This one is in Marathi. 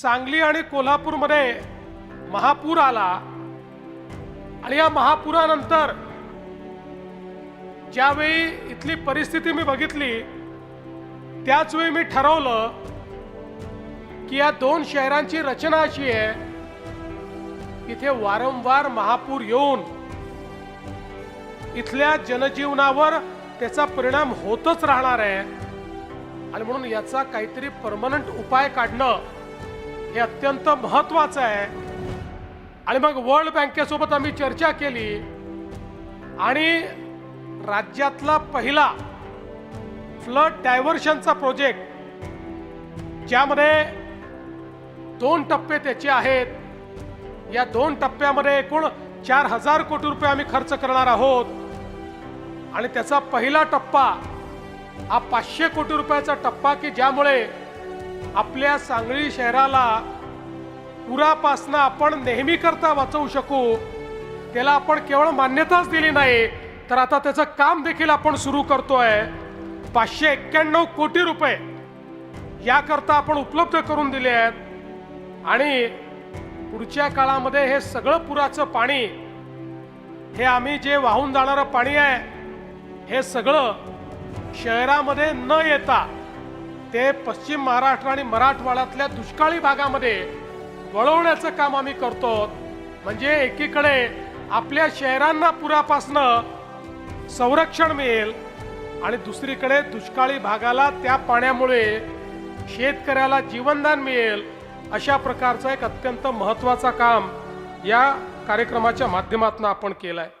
सांगली आणि कोल्हापूरमध्ये महापूर आला. आणि या महापुरानंतर ज्यावेळी इथली परिस्थिती मी बघितली त्याचवेळी मी ठरवलं की या दोन शहरांची रचना अशी आहे इथे वारंवार महापूर येऊन इथल्या जनजीवनावर त्याचा परिणाम होतच राहणार आहे. आणि म्हणून याचा काहीतरी परमनंट उपाय काढणं हे अत्यंत महत्वाचं आहे. आणि मग वर्ल्ड बँकेसोबत आम्ही चर्चा केली. आणि राज्यातला पहिला फ्लड डायव्हर्शनचा प्रोजेक्ट ज्यामध्ये दोन टप्पे त्याचे आहेत. या दोन टप्प्यामध्ये एकूण चार हजार कोटी रुपये आम्ही खर्च करणार आहोत. आणि त्याचा पहिला टप्पा हा पाचशे कोटी रुपयाचा टप्पा की ज्यामुळे आपल्या सांगली शहराला पुरापासनं आपण नेहमी करता वाचवू शकू. त्याला आपण केवळ मान्यताच दिली नाही तर आता त्याचं काम देखील आपण सुरू करतोय. पाचशे एक्क्याण्णव कोटी रुपये याकरता आपण उपलब्ध करून दिले आहेत. आणि पुढच्या काळामध्ये हे सगळं पुराचं पाणी हे आम्ही जे वाहून जाणारं पाणी आहे हे सगळं शहरामध्ये न येता ते पश्चिम महाराष्ट्र आणि मराठवाड्यातल्या दुष्काळी भागामध्ये वळवण्याचं काम आम्ही करतो. म्हणजे एकीकडे आपल्या शहरांना पुरापासनं संरक्षण मिळेल आणि दुसरीकडे दुष्काळी भागाला त्या पाण्यामुळे शेतकऱ्याला जीवनदान मिळेल अशा प्रकारचं एक अत्यंत महत्त्वाचं काम या कार्यक्रमाच्या माध्यमातून आपण केलं आहे